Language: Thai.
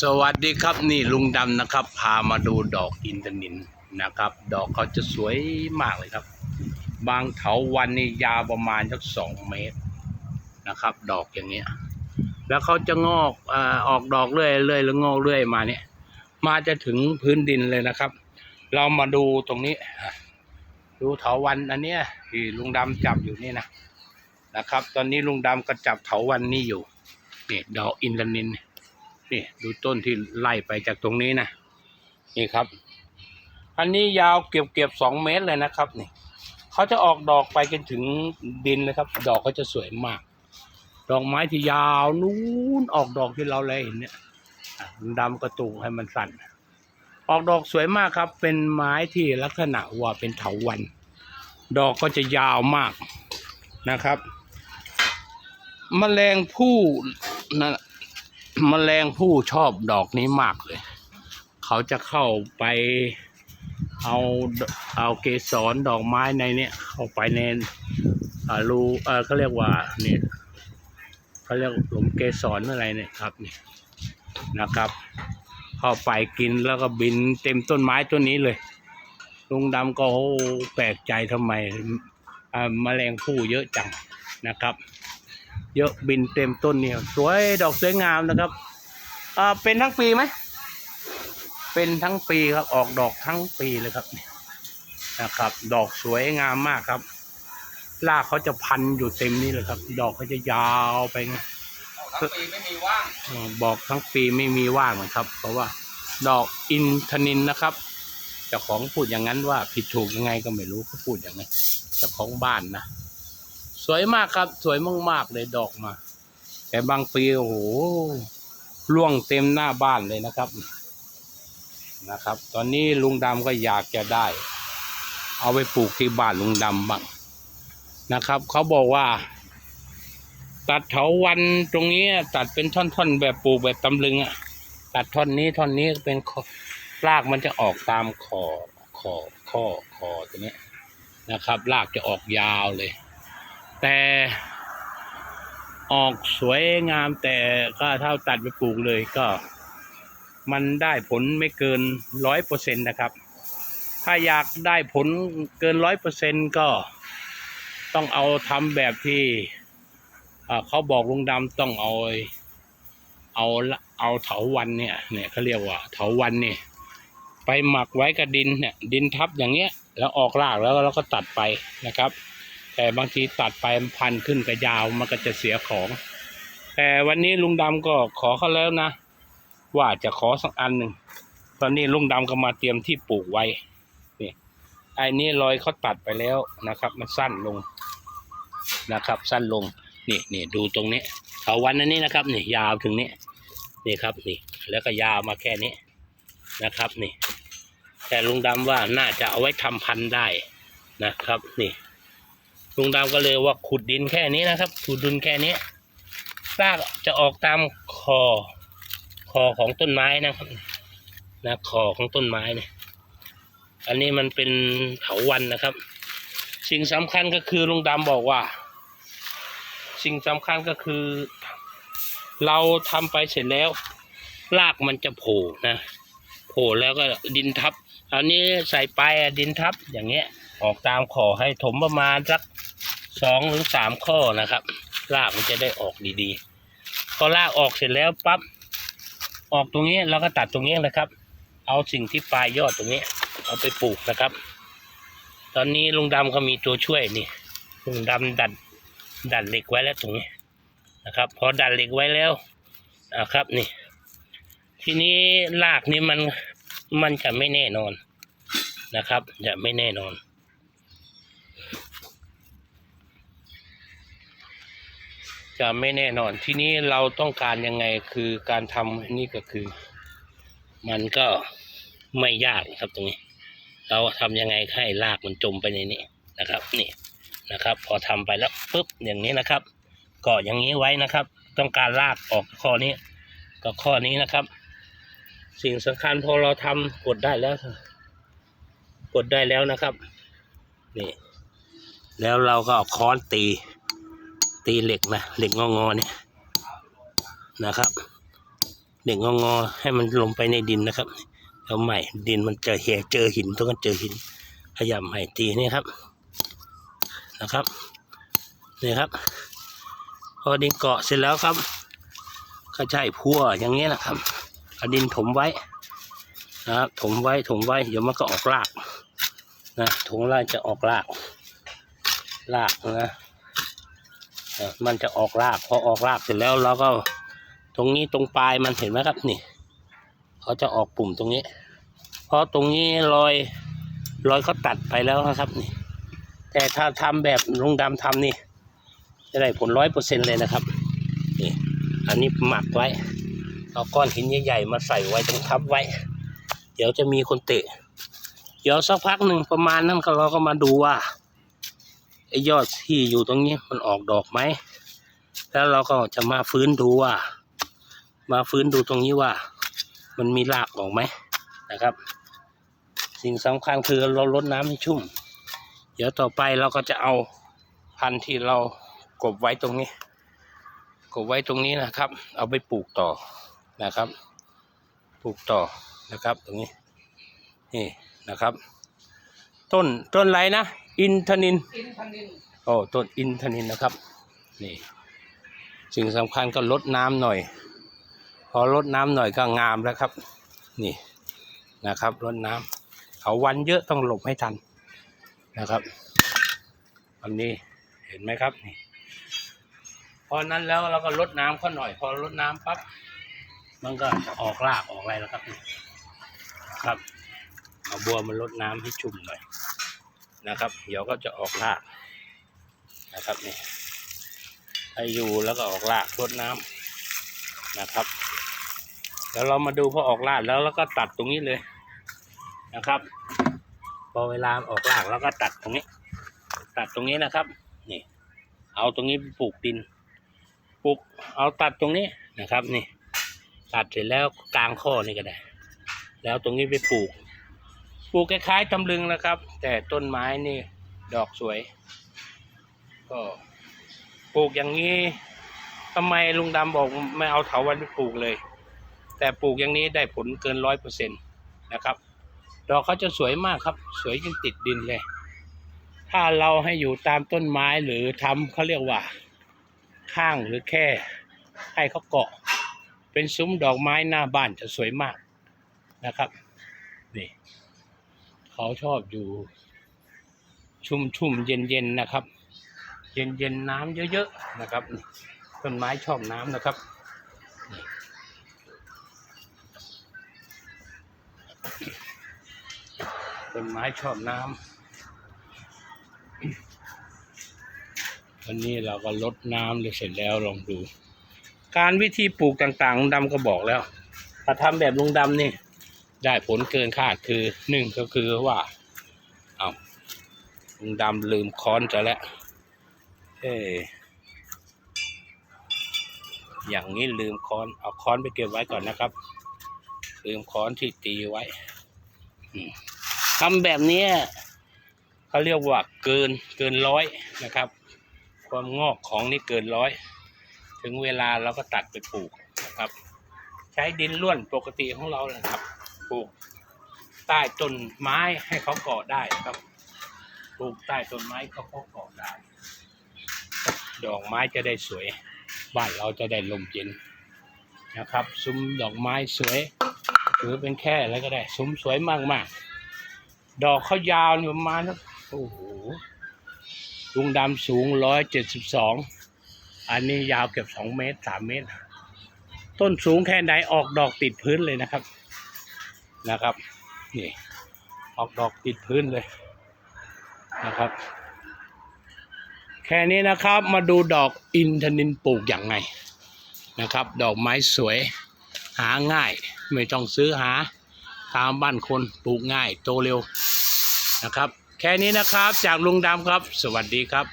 สวัสดีครับนี่ลุงดำนะครับ พามาดูดอกอินทนินนะครับ ดอกเขาจะสวยมากเลยครับ บางเถาวันนี่ยาวประมาณสักสองเมตรนะครับ ดอกอย่างเงี้ย แล้วเขาจะงอกอ่อออกดอกเรื่อยเรื่อยแล้วงอกเรื่อยมาเนี่ย มาจะถึงพื้นดินเลยนะครับ เรามาดูตรงนี้ ดูเถาวันอันเนี้ยที่ลุงดำจับอยู่นี่นะนะครับ ตอนนี้ลุงดำก็จับเถาวันนี่อยู่นี่ดอกอินทนิน นี่ดูต้นที่ไล่ไปจากตรงนี้นะนี่ครับ อันนี้ยาวเก็บเก็บสองเมตรเลยนะครับนี่เขาจะออกดอกไปจนถึงดินเลยครับ ดอกเขาจะสวยมาก ดอกไม้ที่ยาวนู้นออกดอกที่เราเลยเห็นเนี่ยดำกระตุกให้มันสั่น ออกดอกสวยมากครับ เป็นไม้ที่ลักษณะว่าเป็นเถาวัน ดอกก็จะยาวมากนะครับมแมลงผู้นั่น มแมลงผู้ชอบดอกนี้มากเลย เขาจะเข้าไปเอาเอาเกสรดอกไม้ในเนี้ยเข้าไปในอ่ารูเออเขาเรียกว่าเนี่ยเขาเรียกหลุมเกสรอะไรเนี่ยครับนี่นะครับ เข้าไปกินแล้วก็บินเต็มต้นไม้ต้นนี้เลยลุงดำก็แปลกใจทำไมอ่าแมลงผู้เยอะจังนะครับ เยอะบินเต็มต้นเนี่ยสวยดอกสวยงามนะครับอ่าเป็นทั้งปีไหมเป็นทั้งปีครับออกดอกทั้งปีเลยครับนี่นะครับ ดอกสวยงามมากครับรากเขาจะพันอยู่เต็มนี่เลยครับ ดอกเขาจะยาวไปไงทั้งปีไม่มีว่างอ่าบอกทั้งปีไม่มีว่างนะครับ เพราะว่าดอกอินทนินนะครับเจ้าของพูดอย่างนั้นว่าผิดถูกยังไงก็ไม่รู้เขาพูดอย่างนั้นเจ้าของบ้านนะ สวยมากครับ สวยมากๆเลยดอกมา แต่บางปีโอ้โหร่วงเต็มหน้าบ้านเลยนะครับ นะครับ ตอนนี้ลุงดำก็อยากจะได้ เอาไปปลูกที่บ้านลุงดำบ้างนะครับ เขาบอกว่า ตัดเถาวันตรงนี้ตัดเป็นท่อนๆแบบปลูกแบบตำลึงอะตัดท่อนนี้ท่อนนี้เป็นรากมันจะออกตามคอคอข้อคอตัวนี้นะครับรากจะออกยาวเลย แต่ออกสวยงามแต่ก็เท่าตัดไปปลูกเลยก็ มันได้ผลไม่เกินร้อยเปอร์เซ็นต์นะครับ ถ้าอยากได้ผลเกินร้อยเปอร์เซ็นต์ก็ต้องเอาทำแบบที่เขาบอกลุงดำต้องเอาเอาเอาเถาวันเนี่ยเนี่ยเขาเรียกว่าเถาวันเนี่ยไปหมักไว้กับดินเนี่ยดินทับอย่างเงี้ย แล้วออกรากแล้วเราก็ตัดไปนะครับ แต่บางทีตัดไปมันพันขึ้นกับยาวมันก็จะเสียของ แต่วันนี้ลุงดำก็ขอเขาแล้วนะ ว่าจะขอสักอันหนึ่งตอนนี้ลุงดำก็มาเตรียมที่ปลูกไว้นี่ไอ้นี่รอยเขาตัดไปแล้วนะครับ มันสั้นลงนะครับ สั้นลงนี่นี่ดูตรงนี้เถาวันอันนี้นะครับนี่ยาวถึงนี้นี่ครับนี่แล้วก็ยาวมาแค่นี้นะครับนี่ แต่ลุงดำว่าน่าจะเอาไว้ทำพันธุ์ได้นะครับ นี่ ลุงดำก็เลยว่าขุดดินแค่นี้นะครับ ขุดดินแค่นี้รากจะออกตามคอคอของต้นไม้นะครับนะคอของต้นไม้เนี่ย อันนี้มันเป็นเถาวันนะครับ สิ่งสำคัญก็คือลุงดำบอกว่า สิ่งสำคัญก็คือ เราทำไปเสร็จแล้ว รากมันจะโผล่นะโผล่แล้วก็ดินทับอันนี้ใส่ไปอะดินทับอย่างเงี้ยออกตามขอให้ถมประมาณสัก สองหรือสามข้อนะครับรากมันจะได้ออกดีๆ พอรากออกเสร็จแล้วปั๊บออกตรงนี้เราก็ตัดตรงนี้นะครับ เอาสิ่งที่ปลายยอดตรงนี้ เอาไปปลูกนะครับ ตอนนี้ลุงดำก็มีตัวช่วยนี่ลุงดำดัดดัดเหล็กไว้แล้วตรงนี้นะครับ พอดัดเหล็กไว้แล้วนะครับนี่ ทีนี้รากนี้มันมันจะไม่แน่นอนนะครับ จะไม่แน่นอน จะไม่แน่นอน ทีนี้เราต้องการยังไงคือการทำนี่ก็คือ มันก็ไม่ยากครับตรงนี้ เราทำยังไงให้รากมันจมไปในนี้นะครับ นี่นะครับ พอทำไปแล้วปุ๊บอย่างนี้นะครับกาะอย่างนี้ไว้นะครับ ต้องการรากออกข้อนี้ก็ข้อนี้นะครับ สิ่งสำคัญพอเราทำกดได้แล้ว กดได้แล้วนะครับ นี่ แล้วเราก็เอาค้อนตี ตีเหล็กนะเหล็กงอๆเนี่ยนะครับเด็กงองอให้มันลงไปในดินนะครับแล้วใหม่ดินมันจะเหี่ยเจอหินต้องกันเจอหินขยำใหม่ตีนี่ครับนะครับนี่ครับ พอดินเกาะเสร็จแล้วครับก็ใช่พัวอย่างนี้นะครับเอาดินถมไว้นะครับถมไว้ถมไว้เดี๋ยวมันก็ออกรากนะถงรากจะออกรากรากนะ มันจะออกรากพอออกรากเสร็จแล้วเราก็ตรงนี้ตรงปลายมันเห็นไหมครับนี่เขาจะออกปุ่มตรงนี้ เพราะตรงนี้รอยรอยเขาตัดไปแล้วนะครับนี่ แต่ถ้าทำแบบลุงดำทำนี่ จะได้ผลร้อยเปอร์เซ็นเลยนะครับนี่อันนี้หมักไว้เอาก้อนหินใหญ่ๆมาใส่ไว้ตรงทับไว้ เดี๋ยวจะมีคนเตะ เดี๋ยวสักพักหนึ่งประมาณนั้นเราก็มาดูว่า ยอดที่อยู่ตรงนี้มันออกดอกไหม แล้วเราก็จะมาฟื้นดูว่า มาฟื้นดูตรงนี้ว่า มันมีรากออกไหมนะครับ สิ่งสำคัญคือเราลดน้ำให้ชุ่ม เดี๋ยวต่อไปเราก็จะเอาพันธุ์ที่เรากบไว้ตรงนี้ กบไว้ตรงนี้นะครับ เอาไปปลูกต่อนะครับ ปลูกต่อนะครับ ตรงนี้ นี่นะครับ ต้นต้นไรนะ อินทนินอินทนินโอ้ต้นอินทนินนะครับ นี่สิ่งสำคัญก็ลดน้ำหน่อย พอลดน้ำหน่อยก็งามแล้วครับ นี่นะครับลดน้ำเขาวันเยอะต้องหลบให้ทันนะครับอันนี้เห็นไหมครับนี่พอนั้นแล้วเราก็ลดน้ำเขาหน่อย พอลดน้ำปั๊บมันก็ออกรากออกอะไรแล้วครับนี่ครับเอาบัวมันลดน้ำให้ชุ่มหน่อย นะครับ เดี๋ยวก็จะออกรากนะครับนี่ให้อยู่แล้วก็ออกรากรดน้ำนะครับเดี๋ยวเรามาดูพอออกรากแล้วแล้วก็ตัดตรงนี้เลยนะครับ พอเวลาออกรากแล้วก็ตัดตรงนี้ ตัดตรงนี้นะครับนี่เอาตรงนี้ไปปลูกดินปลูกเอาตัดตรงนี้นะครับนี่ตัดเสร็จแล้วกลางข้อนี่ก็ได้ แล้วตรงนี้ไปปลูก ลูกคล้ายๆตำลึงนะครับ แต่ต้นไม้นี่ดอกสวย ก็ปลูกอย่างนี้ทำไมลุงดำบอกไม่เอาเถาวันไปปลูกเลย แต่ปลูกอย่างนี้ได้ผลเกินร้อยเปอร์เซ็นต์นะครับ ดอกเขาจะสวยมากครับ สวยจนติดดินเลย ถ้าเราให้อยู่ตามต้นไม้หรือทำเขาเรียกว่า ข้างหรือแค่ให้เขาเกาะ เป็นซุ้มดอกไม้หน้าบ้านจะสวยมากนะครับนี่ เขาชอบอยู่ ชุ่มชุ่มเย็นเย็นๆนะครับ เย็นเย็นๆน้ำเยอะๆนะครับ ต้นไม้ชอบน้ำนะครับต้นไม้ชอบน้ำวันนี้เราก็ลดน้ำเลยเสร็จแล้วลองดู การวิธีปลูกต่างๆลุงดำก็บอกแล้ว ถ้าทำแบบลุงดำนี่ ได้ผลเกินคาดคือหนึ่งก็คือว่าเอาลุงดำลืมค้อนจะแล้วเอ้ยอย่างนี้ลืมค้อนเอาค้อนไปเก็บไว้ก่อนนะครับ ลืมค้อนที่ตีไว้ทำแบบนี้เขาเรียกว่าเกินเกินร้อยนะครับ ความงอกของนี่เกินร้อย ถึงเวลาเราก็ตัดไปปลูกนะครับ ใช้ดินล้วนปกติของเรานะครับ ปลูกใต้ต้นไม้ให้เขาเกาะได้ครับปลูกใต้ต้นไม้เขาก็เกาะได้ ดอกไม้จะได้สวย บ้านเราจะได้ลมเย็นนะครับ ซุ้มดอกไม้สวยหรือเป็นแค่อะไรก็ได้ ซุ้มสวยมากๆดอกเขายาวประมาณโอ้โหลุงดำสูงร้อยเจ็ดสิบสองอันนี้ยาวเกือบสองเมตรสามเมตร ต้นสูงแค่ไหนออกดอกติดพื้นเลยนะครับ นะครับ นี่ ออกดอกติดพื้นเลยนะครับ แค่นี้นะครับมาดูดอกอินทนินปลูกอย่างไงนะครับ ดอกไม้สวยหาง่าย ไม่ต้องซื้อหาตามบ้านคนปลูกง่ายโตเร็วนะครับ แค่นี้นะครับจากลุงดำครับ สวัสดีครับ